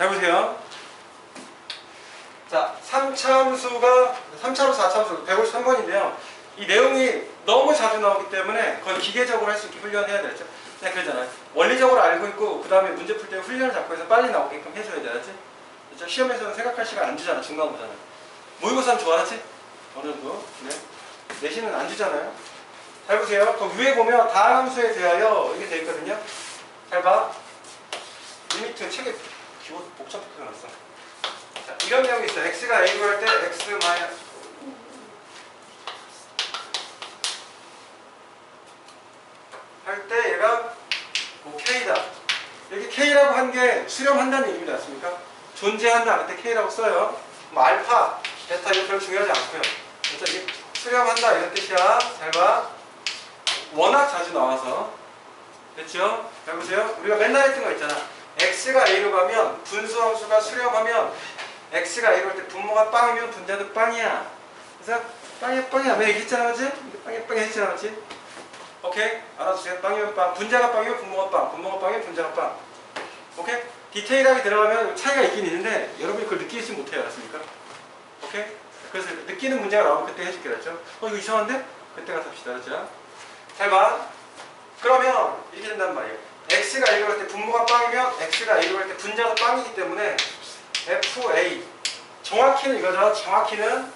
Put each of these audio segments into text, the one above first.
해보세요. 자, 3차함수가 3차로 4차함수 153번인데요. 이 내용이 너무 자주 나오기 때문에 거의 기계적으로 할 수 있게 훈련해야 되죠. 그냥 그러잖아요. 원리적으로 알고 있고 그 다음에 문제 풀 때 훈련을 잡고 해서 빨리 나오게끔 해줘야 되지. 그렇죠? 시험에서는 생각할 시간 안 주잖아. 중간고사는. 모의고사는 좋아하지? 어느 정도. 네. 내신은 안 주잖아요. 잘 보세요. 그 위에 보면 다음 함수에 대하여 이게 돼 있거든요. 잘 봐. 리미트 책에 기본 복잡하게 해놨어. 자, 이런 내용이 있어요. x가 a로 할때 x 마이너스 할 때 얘가 뭐 k다. 여기 k라고 한 게 수렴한다는 얘기지 않습니까? 존재한다. 그때 k라고 써요. 뭐 알파, 베타 이거 별로 중요하지 않고요. 그래서 이게 수렴한다 이런 뜻이야. 잘 봐. 워낙 자주 나와서 됐죠? 잘 보세요. 우리가 맨날 했던 거 있잖아. X가 a로 가면 분수함수가 수렴하면 x가 a로 할 때 분모가 빵이면 분자도 빵이야. 그래서 빵이야 빵이야. 왜 얘기했잖아, 그지? 빵이야 빵이야 했잖아, 그지? 오케이? 알아두세요. 빵이면 빵. 분자가 빵이면 분모가 빵. 분모가 빵이면 분자가 빵. 오케이? 디테일하게 들어가면 차이가 있긴 있는데 여러분이 그걸 느끼지 못해요. 알았습니까? 오케이? 그래서 느끼는 문제가 나오면 그때 해줄게, 알았죠? 어, 이거 이상한데? 그때 가서 합시다, 알았죠? 잘 봐. 그러면 이렇게 된단 말이에요. X가 a로 할 때 분모가 빵이면 x가 a로 할 때 분자도 빵이기 때문에 fa 정확히는 이거죠. 정확히는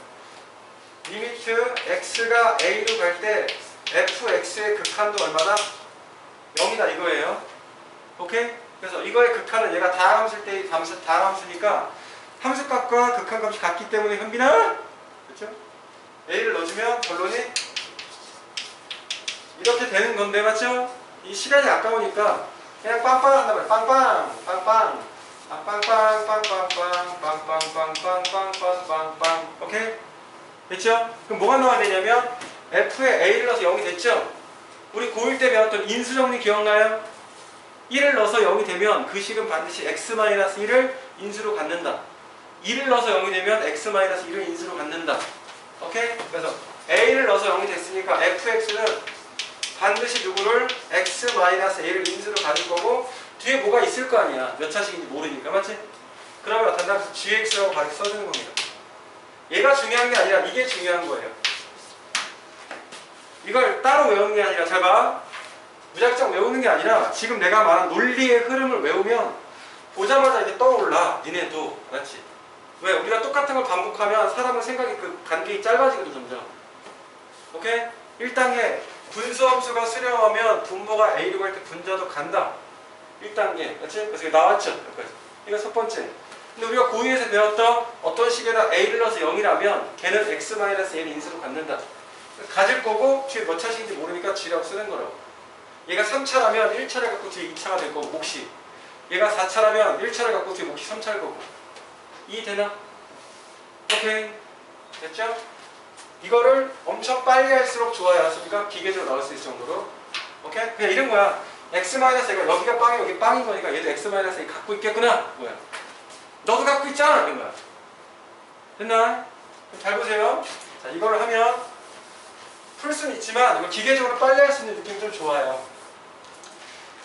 리미트 x가 a로 갈 때 fx의 극한도 얼마다? 0이다 이거예요. 오케이? 그래서 이거의 극한은 얘가 다함수일 때의 함수, 다함수니까 함수값과 극한값이 같기 때문에 현빈은 그렇죠? a를 넣어주면 결론이 이렇게 되는 건데 맞죠? 이 시간이 아까우니까 그냥 빵빵 한단 말이야. 빵빵, 빵빵, 빵빵빵, 빵빵빵, 빵빵빵 빵빵빵빵. 오케이? 됐죠? 그럼 뭐가 나와야 되냐면 f에 a를 넣어서 0이 됐죠? 우리 고1 때 배웠던 인수정리 기억나요? 1을 넣어서 0이 되면 그 식은 반드시 x-1을 인수로 갖는다. 2를 넣어서 0이 되면 x-1을 인수로 갖는다. 오케이? 그래서 a를 넣어서 0이 됐으니까 fx는 반드시 누구를 x-a를 인수로 가질 거고 뒤에 뭐가 있을 거 아니야. 몇 차식인지 모르니까. 맞지? 그러면 다 gx라고 바로 써주는 겁니다. 얘가 중요한 게 아니라 이게 중요한 거예요. 이걸 따로 외우는 게 아니라 잘 봐. 무작정 외우는 게 아니라 지금 내가 말한 논리의 흐름을 외우면 보자마자 이게 떠올라. 니네도. 알았지? 왜? 우리가 똑같은 걸 반복하면 사람은 생각이 그 간격이 짧아지거든 점점. 오케이? 1단계 분수함수가 수렴하면 분모가 A로 갈 때 분자도 간다. 1단계. 그렇지? 그래서 나왔죠. 여기까지. 이거 첫 번째. 근데 우리가 고2에서 배웠던 어떤 식에다 A를 넣어서 0이라면 걔는 X-A를 인수로 갖는다. 가질 거고 뒤에 몇 차식인지 모르니까 G라고 쓰는 거라고. 얘가 3차라면 1차를 갖고 뒤에 2차가 될 거고 몫이. 얘가 4차라면 1차를 갖고 뒤에 몫이 3차일 거고. 이해되나? 오케이. 됐죠? 이거를 엄청 빨리 할수록 좋아요. 알았습니까? 기계적으로 나올 수 있을 정도로. 오케이? 그냥 이런 거야. x-a가 여기가 빵이 여기 빵인 거니까 얘도 x-a 갖고 있겠구나. 뭐야? 너도 갖고 있잖아. 이런 거야. 됐나? 잘 보세요. 자, 이거를 하면 풀 수는 있지만 이거 기계적으로 빨리 할 수 있는 느낌이 좀 좋아요.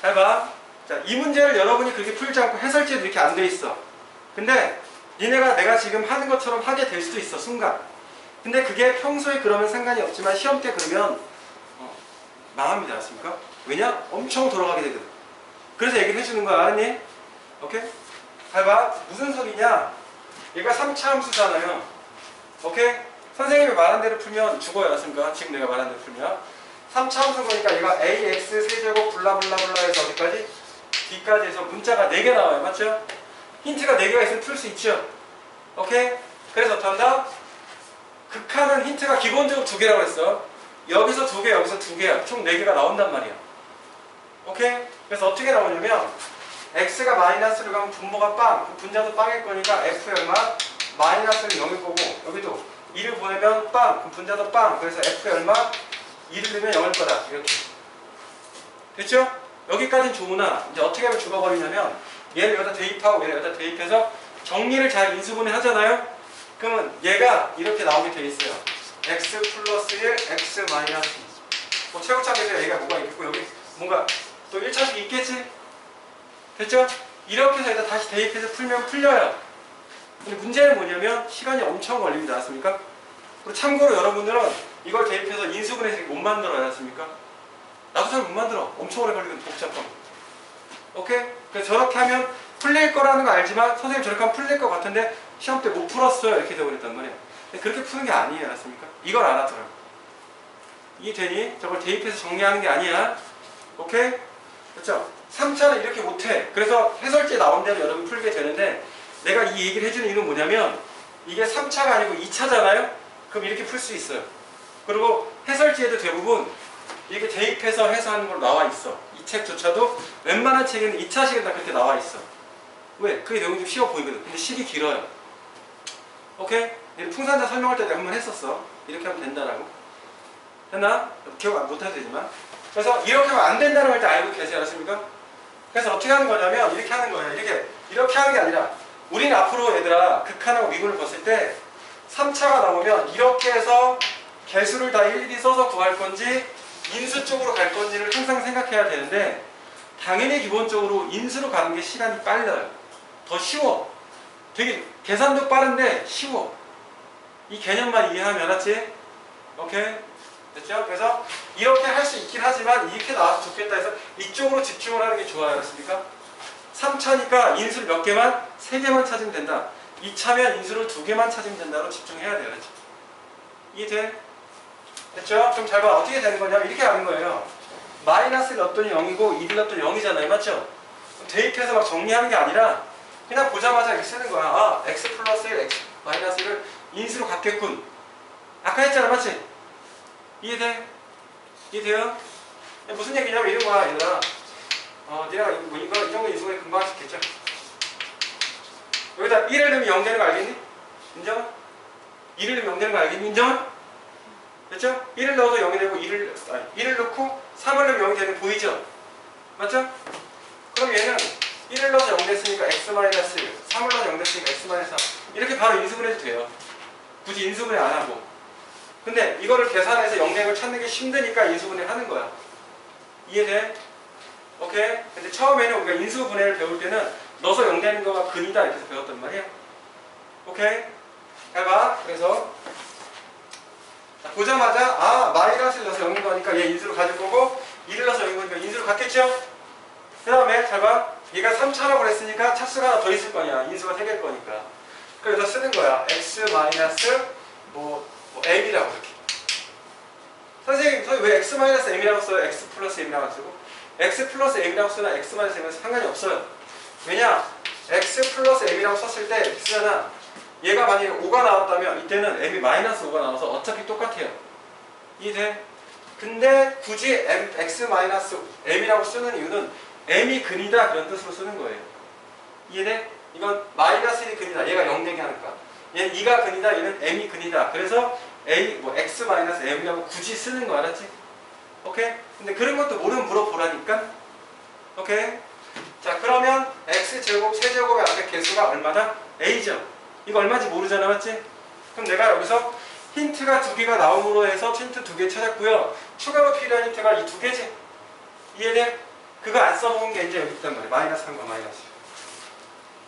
잘 봐. 자, 이 문제를 여러분이 그렇게 풀지 않고 해설지에도 이렇게 안 돼 있어. 근데 니네가 내가 지금 하는 것처럼 하게 될 수도 있어, 순간. 근데 그게 평소에 그러면 상관이 없지만 시험 때 그러면 어, 망합니다. 알았습니까? 왜냐? 엄청 돌아가게 되거든. 그래서 얘기를 해주는 거야. 알았니? 오케이? 잘 봐. 무슨 소리냐? 얘가 3차 함수잖아요. 오케이? 선생님이 말한 대로 풀면 죽어요. 알았습니까? 지금 내가 말한 대로 풀면. 3차 함수 보니까 얘가 ax 세제곱 블라블라블라 해서 어디까지? D까지 해서 문자가 4개 나와요. 맞죠? 힌트가 4개가 있으면 풀 수 있죠? 오케이? 그래서 어떻게 한다? 극한은 힌트가 기본적으로 두 개라고 했어. 여기서 두 개, 여기서 두 개야. 총 네 개가 나온단 말이야. 오케이? 그래서 어떻게 나오냐면 x가 마이너스로 가면 분모가 빵, 그 분자도 빵일 거니까 f의 얼마? 마이너스는 0일 거고 여기도 2를 보내면 빵, 분자도 빵. 그래서 f의 얼마? 2를 넣으면 0일 거다. 이렇게. 됐죠? 여기까지는 좋으나 이제 어떻게 하면 죽어버리냐면 얘를 여기다 대입하고 얘를 여기다 대입해서 정리를 잘 인수분해 하잖아요? 그러면 얘가 이렇게 나오게 돼 있어요. x 플러스 1, x 마이너스 2. 뭐 최고차계에서 얘가 뭐가 있겠고 여기 뭔가 또 1차식이 있겠지? 됐죠? 이렇게 해서 일단 다시 대입해서 풀면 풀려요. 근데 문제는 뭐냐면 시간이 엄청 걸립니다. 않습니까? 그리고 참고로 여러분들은 이걸 대입해서 인수분해식 못 만들어요. 않습니까? 나도 잘 못 만들어. 엄청 오래 걸리거든, 복잡한 거. 오케이? 그래서 저렇게 하면 풀릴 거라는 거 알지만 선생님 저렇게 하면 풀릴 것 같은데 시험 때 못 풀었어요. 이렇게 되어버렸단 말이에요. 그렇게 푸는 게 아니에요. 알았습니까? 이걸 알았더라고. 이해되니? 저걸 대입해서 정리하는 게 아니야. 오케이? 그렇죠? 3차는 이렇게 못해. 그래서 해설지에 나온 대로 여러분 풀게 되는데 내가 이 얘기를 해주는 이유는 뭐냐면 이게 3차가 아니고 2차잖아요? 그럼 이렇게 풀 수 있어요. 그리고 해설지에도 대부분 이게 대입해서 해서 하는 걸로 나와 있어. 이 책조차도 웬만한 책에는 2차식은 다 그렇게 나와 있어. 왜? 그게 내용이 좀 쉬워 보이거든. 근데 식이 길어요. 오케이? 풍산자 설명할 때 내가 한 번 했었어. 이렇게 하면 된다라고. 됐나? 기억 안 못해도 되지만. 그래서 이렇게 하면 안 된다는 걸때 알고 계세요. 알았습니까? 그래서 어떻게 하는 거냐면 이렇게 하는 거예요. 이렇게 이렇게 하는 게 아니라 우리는 앞으로 얘들아 극한하고 미분을 봤을 때 3차가 나오면 이렇게 해서 개수를 다 일일이 써서 구할 건지 인수 쪽으로 갈 건지를 항상 생각해야 되는데 당연히 기본적으로 인수로 가는 게 시간이 빨라요. 더 쉬워. 되게 계산도 빠른데 쉬워. 이 개념만 이해하면 알았지? 오케이? 됐죠? 그래서 이렇게 할 수 있긴 하지만 이렇게 나와서 좋겠다 해서 이쪽으로 집중을 하는 게 좋아요. 알았습니까? 3차니까 인수를 몇 개만? 3개만 찾으면 된다. 2차면 인수를 2개만 찾으면 된다로 집중해야 돼요. 알았지? 이해돼? 됐죠? 좀 잘 봐. 어떻게 되는 거냐면 이렇게 하는 거예요. 마이너스를 넣었더니 0이고 1을 넣었더니 0이잖아요. 맞죠? 대입해서 막 정리하는 게 아니라 그냥 보자마자 이렇게 쓰는 거야. 아, x 플러스 1, x 마이너스 1을 인수로 갖겠군. 아까 했잖아. 맞지? 이해돼? 이해돼요? 무슨 얘기냐면 이런 거야. 얘들아. 어, 이거, 뭐 이거, 이런 거 인수분해 금방 있겠죠? 여기다 1을 넣으면 0 되는 거 알겠니? 인정? 1을 넣으면 0 되는 거 알겠니? 인정? 됐죠? 1을 넣어도 0이 되고 1을, 아니, 1을 넣고 3을 넣으면 0이 되는 거 보이죠? 맞죠? 그럼 얘는 1을 넣어서 0 됐으니까 x-1, 3을 넣어서 0 됐으니까 x-3 이렇게 바로 인수분 해도 돼요. 굳이 인수분해 안 하고. 근데 이거를 계산해서 0을 찾는 게 힘드니까 인수분해 하는 거야. 이해돼? 오케이? 근데 처음에는 우리가 인수분해를 배울 때는 넣어서 0 되는 거가 근이다 이렇게 배웠단 말이야. 오케이? 해봐. 그래서 자, 보자마자 아 마이너스를 넣어서 0인 거니까 얘 인수로 가질 거고 1을 넣어서 0인 거니까 인수로 갖겠죠? 그 다음에 잘 봐. 얘가 3차라고 그랬으니까 차수가 하나 더 있을 거냐. 인수가 3개일 거니까. 그래서 쓰는 거야. x 마이너스 뭐, 뭐 m이라고 이렇게. 선생님, 선생님 왜 x 마이너스 m이라고 써요? x 플러스 m이라고 안 쓰고? x 플러스 m이라고 쓰나 x 마이너스 m은 상관이 없어요. 왜냐? x 플러스 m이라고 썼을 때 쓰잖아. 얘가 만약에 5가 나왔다면 이때는 m이 마이너스 5가 나와서 어차피 똑같아요. 이해 돼? 근데 굳이 m, x 마이너스 m이라고 쓰는 이유는 m이 근이다 그런 뜻으로 쓰는 거예요. 이해돼? 이건 마이너스 1이 근이다. 얘가 0 되게 하니까. 얘는 2가 근이다. 얘는 m이 근이다. 그래서 a 뭐 x 마이너스 m이라고 굳이 쓰는 거 알았지? 오케이? 근데 그런 것도 모르면 물어보라니까. 오케이? 자 그러면 x 제곱 세제곱의 앞에 개수가 얼마다? a죠. 이거 얼마인지 모르잖아, 맞지? 그럼 내가 여기서 힌트가 두 개가 나옴으로 해서 힌트 두 개 찾았고요. 추가로 필요한 힌트가 이 두 개지. 이해돼? 그거 안 써놓은 게 이제 여기 있단 말이야. 마이너스 한거 마이너스.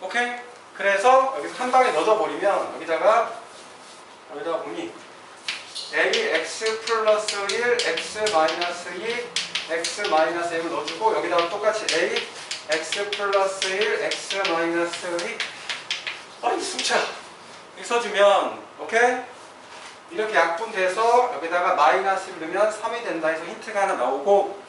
오케이? 그래서 여기서 한 방에 넣어버리면 여기다가 여기다가 보니 ax 플러스 1, x 마이너스 2, x 마이너스 1을 넣어주고 여기다가 똑같이 a x 플러스 1, x 마이너스 2 아니 숨차 이렇게 써주면 오케이? 이렇게 약분돼서 여기다가 마이너스를 넣으면 3이 된다 해서 힌트가 하나 나오고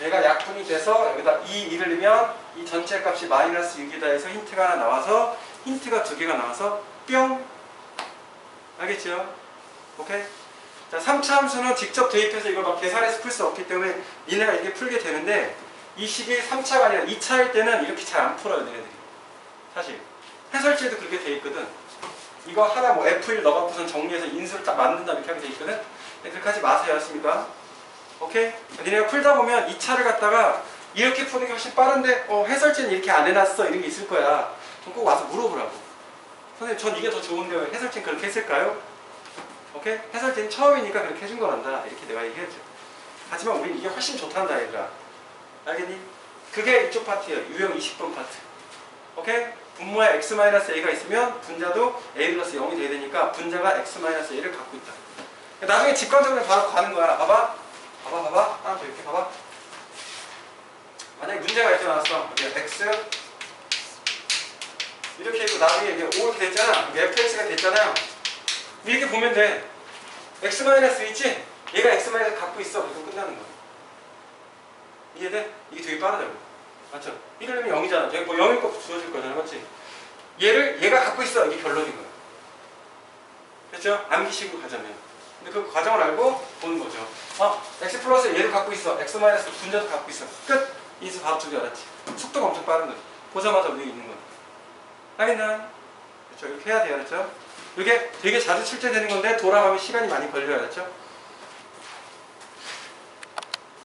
얘가 약분이 돼서 여기다 2, 2를 넣으면 이 전체 값이 마이너스 6이다 해서 힌트가 하나 나와서 힌트가 두 개가 나와서 뿅 알겠죠? 오케이? 자, 3차 함수는 직접 대입해서 이걸 막 계산해서 풀 수 없기 때문에 니네가 이렇게 풀게 되는데 이 식이 3차가 아니라 2차일 때는 이렇게 잘 안 풀어요, 니네들이. 사실. 해설지에도 그렇게 돼 있거든. 이거 하나 뭐 F1 넣어갖고선 정리해서 인수를 딱 만든다 이렇게 하게 돼 있거든. 근데 그렇게 하지 마세요, 알았습니까? 오케이? 니네가 풀다 보면 2차를 갖다가 이렇게 푸는 게 훨씬 빠른데 어, 해설지는 이렇게 안 해놨어 이런 게 있을 거야. 그럼 꼭 와서 물어보라고. 선생님 전 이게 더 좋은데 왜 해설지는 그렇게 했을까요? 오케이? 해설지는 처음이니까 그렇게 해준 거란다. 이렇게 내가 얘기했죠. 하지만 우린 이게 훨씬 좋단다 얘들아. 알겠니? 그게 이쪽 파트예요. 유형 20번 파트. 오케이? 분모에 x-a가 있으면 분자도 a 플러스 0이 돼야 되니까 분자가 x-a를 갖고 있다. 나중에 직관적으로 바로 가는 거야. 봐봐. 봐봐, 봐봐. 하나 더 이렇게 봐봐. 만약에 문제가 이렇게 나왔어. 이게 x 이렇게 있고 나중에 이게 5 이렇게 됐잖아. 이게 fx가 됐잖아요. 이렇게 보면 돼. x 마이너스 있지? 얘가 x 마이너스 갖고 있어. 그래서 끝나는 거야. 이해돼? 이게 되게 빠르다고. 맞죠? 이러려면 0이잖아. 여기 뭐 0일 거 주어질 거잖아. 맞지? 얘를 얘가 갖고 있어. 이게 결론인 거야. 그렇죠? 암기식으로 가자면. 근데 그 과정을 알고 보는 거죠. 어, x 플러스 얘를 갖고 있어. x 마이너스 분자도 갖고 있어. 끝. 인수 바로 두개 알았지? 속도가 엄청 빠른 거지. 보자마자 위에 있는 거야. 알겠나? 그렇죠? 이렇게 해야 돼요. 알았죠? 이게 되게 자주 출제되는 건데 돌아가면 시간이 많이 걸려요. 알았죠?